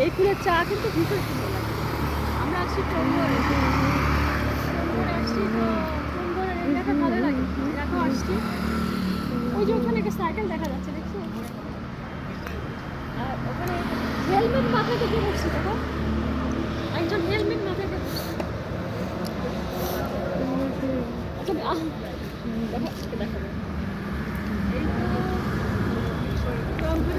এই ফুলের চা কিন্তু ভীষণ সুন্দর আমরা আসছি টঙ্গরে আসছি তো এলাকা ভালো লাগে। দেখো আসছি। ওই যে ওখানে একটা সাইকেল দেখা যাচ্ছে দেখছ? আর ওখানে হেলমেট মাথায় থেকে বসছি দেখো? একজন হেলমেট মাথায় আচ্ছা আহ, দেখো দেখাবো এই তো কম্পিউটার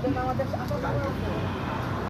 Tentang 情况